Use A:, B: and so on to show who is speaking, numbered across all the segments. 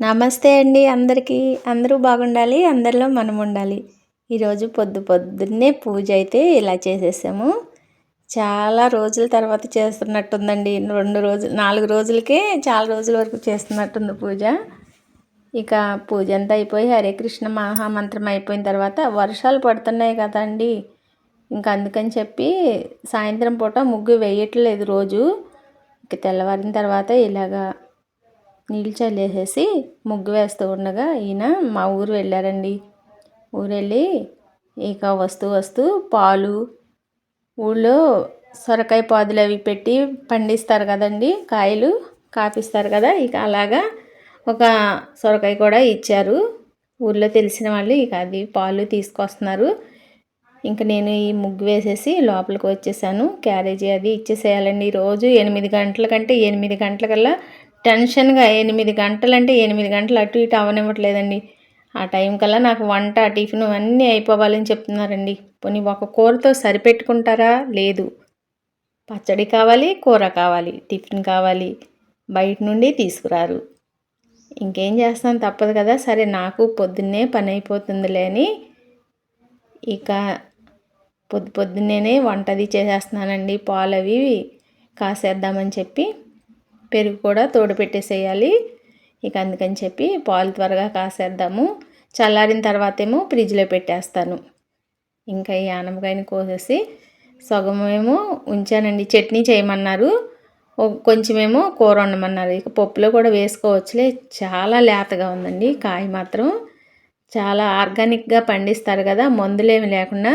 A: నమస్తే అండి అందరికీ. అందరూ బాగుండాలి అందరిలో మనం ఉండాలి ఈరోజు పొద్దు పొద్దున్నే పూజ అయితే ఇలా చేసేసాము. చాలా రోజుల తర్వాత చేస్తున్నట్టుందండి. రెండు రోజులు నాలుగు రోజులకే చాలా రోజుల వరకు చేస్తున్నట్టుంది పూజ. ఇక పూజ అంతా అయిపోయి హరే కృష్ణ మహామంత్రం అయిపోయిన తర్వాత వర్షాలు పడుతున్నాయి కదండి. ఇంకా అందుకని చెప్పి సాయంత్రం పూట ముగ్గు వేయట్లేదు రోజు. ఇక తెల్లవారిన తర్వాత ఇలాగా నీళ్ళు చల్లేసేసి ముగ్గు వేస్తూ ఉండగా ఈయన మా ఊరు వెళ్ళారండి. ఊరు వెళ్ళి ఇక వస్తూ వస్తూ పాలు ఊళ్ళో సొరకాయ పాదులు అవి పెట్టి పండిస్తారు కదండి కాయలు కాపిస్తారు కదా ఇక అలాగా ఒక సొరకాయ కూడా ఇచ్చారు. ఊళ్ళో తెలిసిన వాళ్ళు ఇక అది పాలు తీసుకొస్తున్నారు. ఇంకా నేను ఈ ముగ్గు వేసేసి లోపలికి వచ్చేసాను. క్యారేజీ అది ఇచ్చేసేయాలండి. రోజు ఎనిమిది గంటల కంటే ఎనిమిది గంటలకల్లా టెన్షన్గా ఎనిమిది గంటలంటే ఎనిమిది గంటలు అటు ఇటు అవనివ్వట్లేదండి. ఆ టైం కల్లా నాకు వంట టిఫిన్ అన్నీ అయిపోవాలని చెప్తున్నారండి. పోనీ ఒక కూరతో సరిపెట్టుకుంటారా? లేదు. పచ్చడి కావాలి కూర కావాలి టిఫిన్ కావాలి. బయట నుండి తీసుకురారు. ఇంకేం చేస్తాను తప్పదు కదా. సరే నాకు పొద్దున్నే పని అయిపోతుందిలే అని ఇక పొద్దు పొద్దున్నేనే వంటది చేసేస్తున్నానండి. పాలు అవి కాసేద్దామని చెప్పి పెరుగు కూడా తోడు పెట్టేసేయాలి. ఇక అందుకని చెప్పి పాలు త్వరగా కాసేద్దాము. చల్లారిన తర్వాత ఏమో ఫ్రిడ్జ్లో పెట్టేస్తాను. ఇంకా ఈ ఆనపకాయని కోసేసి సగమేమో ఉంచానండి. చట్నీ చేయమన్నారు. కొంచెమేమో కూర వండమన్నారు. ఇక పప్పులో కూడా వేసుకోవచ్చులే. చాలా లేతగా ఉందండి కాయ మాత్రం. చాలా ఆర్గానిక్గా పండిస్తారు కదా మందులేమి లేకుండా.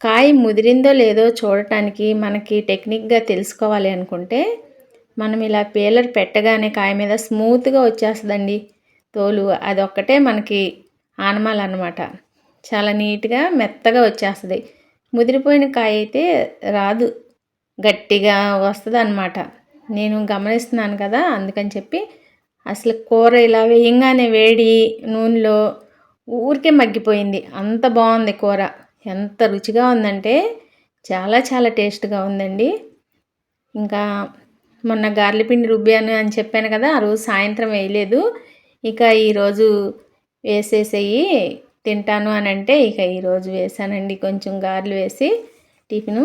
A: కాయ ముదిరిందో లేదో చూడటానికి మనకి టెక్నిక్గా తెలుసుకోవాలి అనుకుంటే మనం ఇలా పీలర్ పెట్టగానే కాయ మీద స్మూత్గా వచ్చేస్తుందండి. తోలు అదొక్కటే మనకి ఆనమాలు అనమాట చాలా నీట్గా మెత్తగా వచ్చేస్తుంది. ముదిరిపోయిన కాయ అయితే రాదు. గట్టిగా వస్తుంది అనమాట నేను గమనిస్తున్నాను కదా అందుకని చెప్పి అసలు కూర ఇలా వేయంగానే వేడి నూనెలో ఊరికే మగ్గిపోయింది. అంత బాగుంది కూర. ఎంత రుచిగా ఉందంటే చాలా చాలా టేస్ట్గా ఉందండి. ఇంకా మొన్న గార్లి పిండి రుబ్బాను అని చెప్పాను కదా ఆ రోజు సాయంత్రం వేయలేదు. ఇక ఈరోజు వేసేసేయి తింటాను అని అంటే ఇక ఈరోజు వేసానండి. కొంచెం గారెలు వేసి టిఫిను.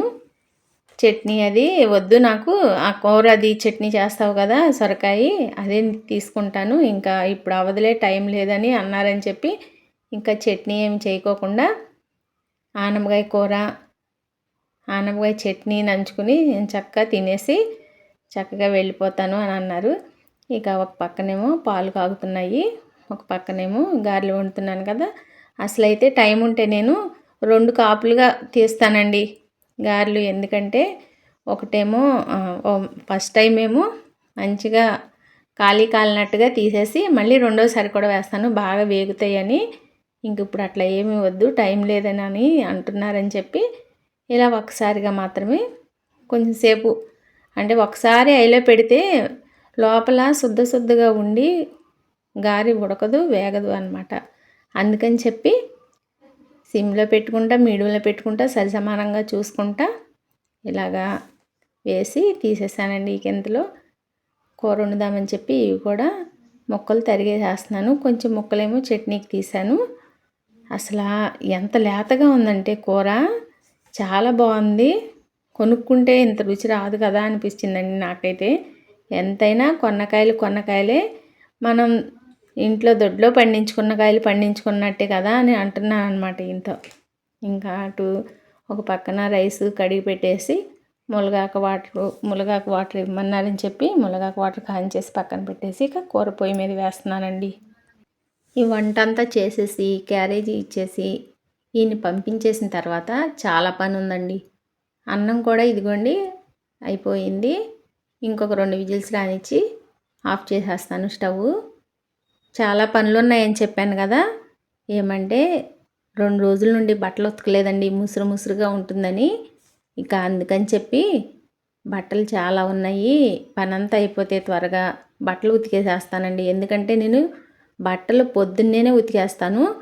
A: చట్నీ అది వద్దు నాకు. ఆ కూర అది చట్నీ చేస్తావు కదా సొరకాయ అదే తీసుకుంటాను. ఇంకా ఇప్పుడు అవదలే టైం లేదని అన్నారని చెప్పి ఇంకా చట్నీ ఏమి చేయకోకుండా ఆనపకాయ కూర ఆనపకాయ చట్నీ నంచుకుని చక్కగా తినేసి చక్కగా వెళ్ళిపోతాను అని అన్నారు. ఇక ఒక పక్కనేమో పాలు కాగుతున్నాయి ఒక పక్కనేమో గారెలు వండుతున్నాను కదా. అసలు అయితే టైం ఉంటే నేను రెండు కాపులుగా తీస్తానండి గారెలు. ఎందుకంటే ఒకటేమో ఫస్ట్ టైం ఏమో మంచిగా ఖాళీ కాలినట్టుగా తీసేసి మళ్ళీ రెండోసారి కూడా వేస్తాను బాగా వేగుతాయని. ఇంక ఇప్పుడు అట్లా ఏమీ వద్దు టైం లేదని అంటున్నారని చెప్పి ఇలా ఒక్కసారిగా మాత్రమే కొంచెంసేపు అంటే ఒకసారి ఐలో పెడితే లోపల శుద్ధ శుద్ధగా ఉండి గారి ఉడకదు వేగదు అనమాట అందుకని చెప్పి సిమ్లో పెట్టుకుంటా మీడియంలో పెట్టుకుంటా సరి సమానంగా చూసుకుంటా ఇలాగా వేసి తీసేసానండి ఈ కిందలో. కూర వండుదామని చెప్పి ఇవి కూడా ముక్కలు తరిగేసేస్తున్నాను. కొంచెం ముక్కలేమో చట్నీకి తీసాను. అసలు ఎంత లేతగా ఉందంటే కూర. చాలా బాగుంది. కొనుక్కుంటే ఇంత రుచి రాదు కదా అనిపించిందండి నాకైతే. ఎంతైనా కొన్నకాయలు కొన్నకాయలే మనం ఇంట్లో దొడ్లో పండించుకున్న కాయలు పండించుకున్నట్టే కదా అని అంటున్నాను అనమాట ఇంత. ఇంకా అటు ఒక పక్కన రైస్ కడిగి పెట్టేసి మునగాకు వాటర్ మునగాకు వాటర్ ఇవ్వమన్నారని చెప్పి మునగాకు వాటర్ కాంచేసి పక్కన పెట్టేసి ఇక కూర పొయ్యి మీద వేస్తున్నానండి. ఈ వంట అంతా చేసేసి క్యారేజీ ఇచ్చేసి ఈయన్ని పంపించేసిన తర్వాత చాలా పని ఉందండి. అన్నం కూడా ఇదిగోండి అయిపోయింది. ఇంకొక రెండు విజిల్స్ రానిచ్చి ఆఫ్ చేసేస్తాను స్టవ్. చాలా పనులు ఉన్నాయని చెప్పాను కదా. ఏమంటే రెండు రోజుల నుండి బట్టలు ఉతకలేదండి. ముసురు ముసురుగా ఉంటుందని. ఇక అందుకని చెప్పి బట్టలు చాలా ఉన్నాయి. పనంతా అయిపోతే త్వరగా బట్టలు ఉతికేసేస్తానండి. ఎందుకంటే నేను బట్టలు పొద్దున్నేనే ఉతికేస్తాను.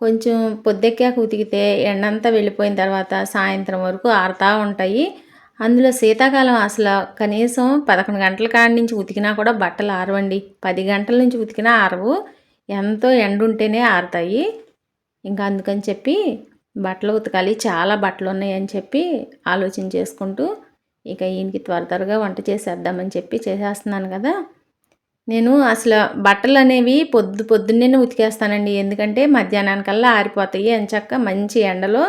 A: కొంచెం పొద్దెక్కాక ఉతికితే ఎండంతా వెళ్ళిపోయిన తర్వాత సాయంత్రం వరకు ఆరుతూ ఉంటాయి. అందులో శీతాకాలం అసలు కనీసం పదకొండు గంటల కాడి నుంచి ఉతికినా కూడా బట్టలు ఆరవండి. పది గంటల నుంచి ఉతికినా ఆరవు. ఎంతో ఎండ ఉంటేనే ఆరుతాయి. ఇంకా అందుకని చెప్పి బట్టలు ఉతకాలి. చాలా బట్టలు ఉన్నాయని చెప్పి ఆలోచన చేసుకుంటూ ఇక ఈయనకి త్వర త్వరగా వంట చేసేద్దామని చెప్పి చేసేస్తున్నాను కదా. నేను అసలు బట్టలు అనేవి పొద్దు పొద్దున్నే ఉతికేస్తానండి. ఎందుకంటే మధ్యాహ్నానికల్లా ఆరిపోతాయి. ఎంచక్క మంచి ఎండలో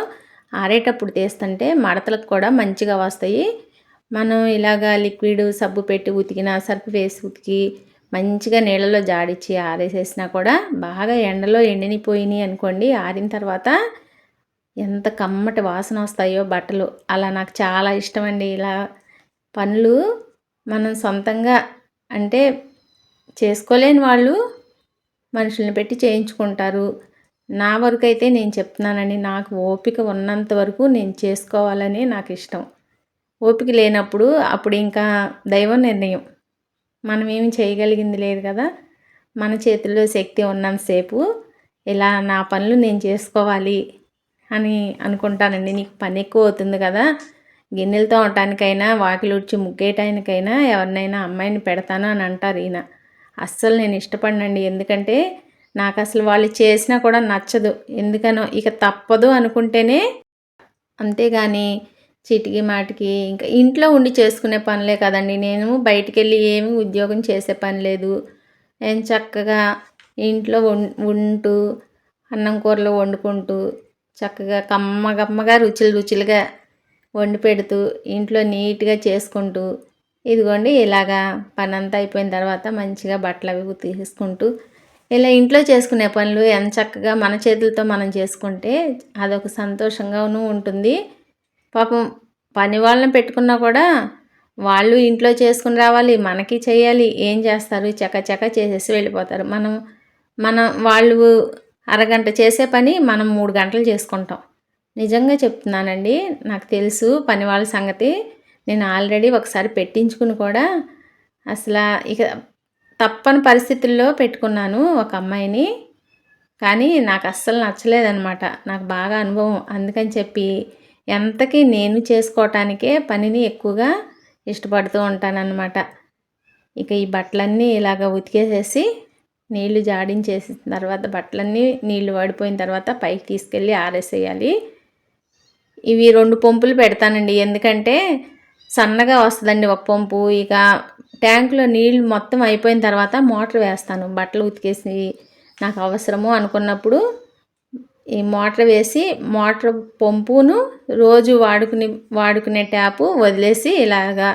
A: ఆరేటప్పుడు తీస్తుంటే మడతలకు కూడా మంచిగా వస్తాయి. మనం ఇలాగా లిక్విడ్ సబ్బు పెట్టి ఉతికిన సర్ఫ్ వేసి ఉతికి మంచిగా నీళ్ళలో జాడిచ్చి ఆరేసేసినా కూడా బాగా ఎండలో ఎండినిపోయినాయి అనుకోండి. ఆరిన తర్వాత ఎంత కమ్మటి వాసన వస్తాయో బట్టలు. అలా నాకు చాలా ఇష్టం అండి ఇలా పనులు మనం సొంతంగా అంటే చేసుకోలేని వాళ్ళు మనుషుల్ని పెట్టి చేయించుకుంటారు. నా వరకు అయితే నేను చెప్తున్నానండి నాకు ఓపిక ఉన్నంత వరకు నేను చేసుకోవాలని నాకు ఇష్టం. ఓపిక లేనప్పుడు అప్పుడు ఇంకా దైవం నిర్ణయం. మనం ఏమి చేయగలిగింది లేదు కదా. మన చేతుల్లో శక్తి ఉన్నంతసేపు ఇలా నా పనులు నేను చేసుకోవాలి అని అనుకుంటానండి. నీకు పని ఎక్కువ అవుతుంది కదా. గిన్నెలు ఉండటానికైనా వాకిలుడ్చి ముగ్గేయటానికైనా ఎవరినైనా అమ్మాయిని పెడతాను అని అంటారు ఈయన. అస్సలు నేను ఇష్టపడినండి. ఎందుకంటే నాకు అసలు వాళ్ళు చేసినా కూడా నచ్చదు. ఎందుకనో ఇక తప్పదు అనుకుంటేనే అంతేగాని చిటికి మాటికి ఇంకా ఇంట్లో ఉండి చేసుకునే పనులే కదండి. నేను బయటికి వెళ్ళి ఏమి ఉద్యోగం చేసే పని లేదు. నేను చక్కగా ఇంట్లో ఉంటూ అన్నం కూరలు వండుకుంటూ చక్కగా కమ్మ కమ్మగా రుచులు రుచులుగా వండి పెడుతూ ఇంట్లో నీట్గా చేసుకుంటూ ఇదిగోండి ఇలాగా పని అంతా అయిపోయిన తర్వాత మంచిగా బట్టలు అవి తీసుకుంటూ ఇలా ఇంట్లో చేసుకునే పనులు ఎంత చక్కగా మన చేతులతో మనం చేసుకుంటే అదొక సంతోషంగానూ ఉంటుంది. పాపం పని వాళ్ళని పెట్టుకున్నా కూడా వాళ్ళు ఇంట్లో చేసుకుని రావాలి మనకి చేయాలి ఏం చేస్తారు చక్క చక్క చేసేసి వెళ్ళిపోతారు. మనం మనం వాళ్ళు అరగంట చేసే పని మనం మూడు గంటలు చేసుకుంటాం. నిజంగా చెప్తున్నానండి నాకు తెలుసు పని వాళ్ళ సంగతి. నేను ఆల్రెడీ ఒకసారి పెట్టించుకుని కూడా అసలు ఇక తప్పని పరిస్థితుల్లో పెట్టుకున్నాను ఒక అమ్మాయిని. కానీ నాకు అస్సలు నచ్చలేదనమాట నాకు బాగా అనుభవం. అందుకని చెప్పి ఎంతకీ నేను చేసుకోవటానికే పనిని ఎక్కువగా ఇష్టపడుతూ ఉంటానన్నమాట. ఇక ఈ బట్టలన్నీ ఇలాగ ఉతికేసేసి నీళ్ళు జాడించేసిన తర్వాత బట్టలన్నీ నీళ్ళు వాడిపోయిన తర్వాత పైకి తీసుకెళ్ళి ఆరేసేయాలి. ఇవి రెండు పంపులు పెడతానండి. ఎందుకంటే సన్నగా వస్తుందండి ఒక పంపు ఇక ట్యాంకులో నీళ్ళు మొత్తం అయిపోయిన తర్వాత మోటార్ వేస్తాను. బట్టలు ఉతికేసి నాకు అవసరము అనుకున్నప్పుడు ఈ మోటార్ వేసి మోటార్ పంపును రోజు వాడుకుని వాడుకునే ట్యాపు వదిలేసి ఇలాగా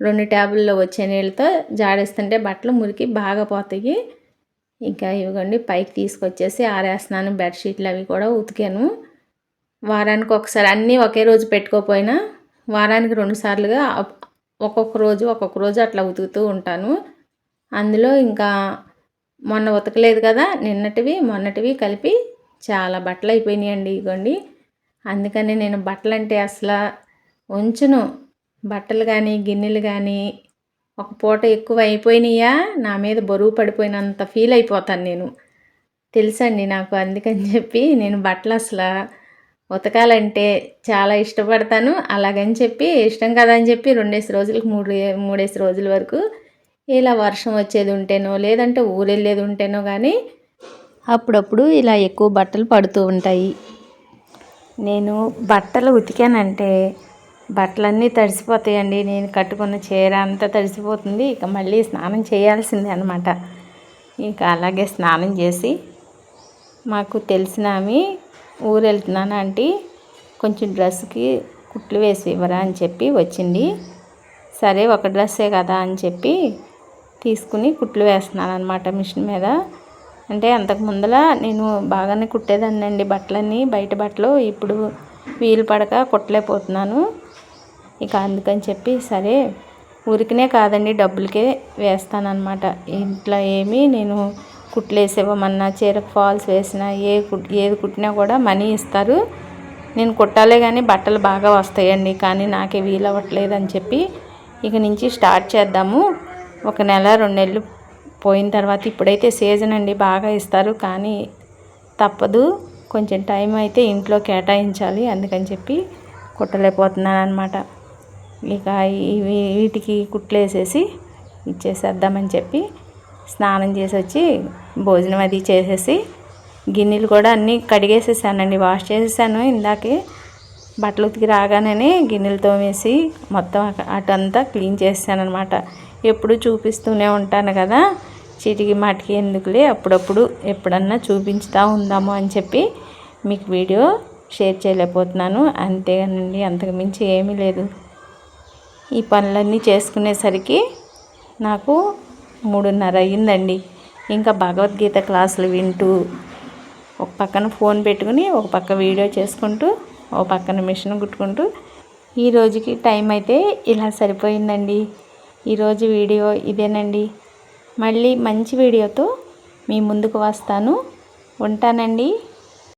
A: రెండు ట్యాబుల్లో వచ్చే నీళ్ళతో జాడేస్తుంటే బట్టలు మురికి బాగా పోతాయి. ఇంకా ఇవ్వండి పైకి తీసుకొచ్చేసి ఆరేస్తున్నాను. బెడ్షీట్లు అవి కూడా ఉతికాను. వారానికి ఒకసారి అన్నీ ఒకే రోజు పెట్టుకోపోయినా వారానికి రెండు సార్లుగా ఒక్కొక్క రోజు ఒక్కొక్క రోజు అట్లా ఉతుకుతూ ఉంటాను. అందులో ఇంకా మొన్న ఉతకలేదు కదా నిన్నటివి మొన్నటివి కలిపి చాలా బట్టలు అయిపోయినాయండి ఇగోండి. అందుకని నేను బట్టలు అంటే అసలు ఉంచును. బట్టలు కానీ గిన్నెలు కానీ ఒక పూట ఎక్కువ అయిపోయినాయా నా మీద బరువు పడిపోయినంత ఫీల్ అయిపోతాను నేను. తెలుసండి నాకు అందుకని చెప్పి నేను బట్టలు అసలు ఉతకాలంటే చాలా ఇష్టపడతాను. అలాగని చెప్పి ఇష్టం కదా అని చెప్పి రెండేసి రోజులకు మూడు మూడేసి రోజుల వరకు ఇలా వర్షం వచ్చేది ఉంటేనో లేదంటే ఊరెళ్ళేది ఉంటేనో కానీ అప్పుడప్పుడు ఇలా ఎక్కువ బట్టలు పడుతూ ఉంటాయి. నేను బట్టలు ఉతికానంటే బట్టలన్నీ తడిసిపోతాయండి. నేను కట్టుకున్న చీర అంతా తడిసిపోతుంది. ఇక మళ్ళీ స్నానం చేయాల్సిందే అనమాట ఇంకా అలాగే స్నానం చేసి మాకు తెలిసిన ఆమె ఊరు వెళ్తున్నాను ఆంటీ. కొంచెం డ్రెస్కి కుట్లు వేసి ఇవ్వరా అని చెప్పి వచ్చింది. సరే ఒక డ్రెస్సే కదా అని చెప్పి తీసుకుని కుట్లు వేస్తున్నాను అనమాట మిషన్ మీద. అంటే అంతకు ముందల నేను బాగానే కుట్టేదాన్నండి బట్టలన్నీ. బయట బట్టలు ఇప్పుడు వీలు పడక కుట్టలేకపోతున్నాను. ఇక అందుకని చెప్పి సరే ఊరికనే కాదండి డబ్బులకే వేస్తానన్నమాట. ఇంట్లో ఏమి నేను కుట్లేసి ఇవ్వమన్నా చీరకు ఫాల్స్ వేసినా ఏ ఏది కుట్టినా కూడా మనీ ఇస్తారు. నేను కుట్టాలే కానీ బట్టలు బాగా వస్తాయండి కానీ నాకే వీలు అవ్వట్లేదు అని చెప్పి ఇక నుంచి స్టార్ట్ చేద్దాము. ఒక నెల రెండు నెలలు పోయిన తర్వాత ఇప్పుడైతే సీజన్ అండి బాగా ఇస్తారు కానీ తప్పదు. కొంచెం టైం అయితే ఇంట్లో కేటాయించాలి అందుకని చెప్పి కుట్టలేకపోతున్నాను అనమాట ఇక ఇవి వీటికి కుట్లు వేసేసి ఇచ్చేసేద్దామని చెప్పి స్నానం చేసి వచ్చి భోజనం అది చేసేసి గిన్నెలు కూడా అన్నీ కడిగేసేసానండి. వాష్ చేసేసాను ఇందాకే. బట్టలు ఉతికి రాగానే గిన్నెలు తోమేసి మొత్తం అటంతా క్లీన్ చేసాను అనమాట ఎప్పుడు చూపిస్తూనే ఉంటాను కదా. చిటికి మాటికి ఎందుకులే? అప్పుడప్పుడు ఎప్పుడన్నా చూపించుతూ ఉందాము అని చెప్పి మీకు వీడియో షేర్ చేయలేకపోతున్నాను. అంతేగానండి అంతకు మించి ఏమీ లేదు. ఈ పనులన్నీ చేసుకునేసరికి నాకు మూడున్నర అయ్యిందండి. ఇంకా భగవద్గీత క్లాసులు వింటూ ఒక పక్కన ఫోన్ పెట్టుకుని ఒక పక్క వీడియో చేసుకుంటూ ఒక పక్కన మిషన్ కుట్టుకుంటూ ఈ రోజుకి టైం అయితే ఇలా సరిపోయిందండి. ఈరోజు వీడియో ఇదేనండి. మళ్ళీ మంచి వీడియోతో మీ ముందుకు వస్తాను. ఉంటానండి.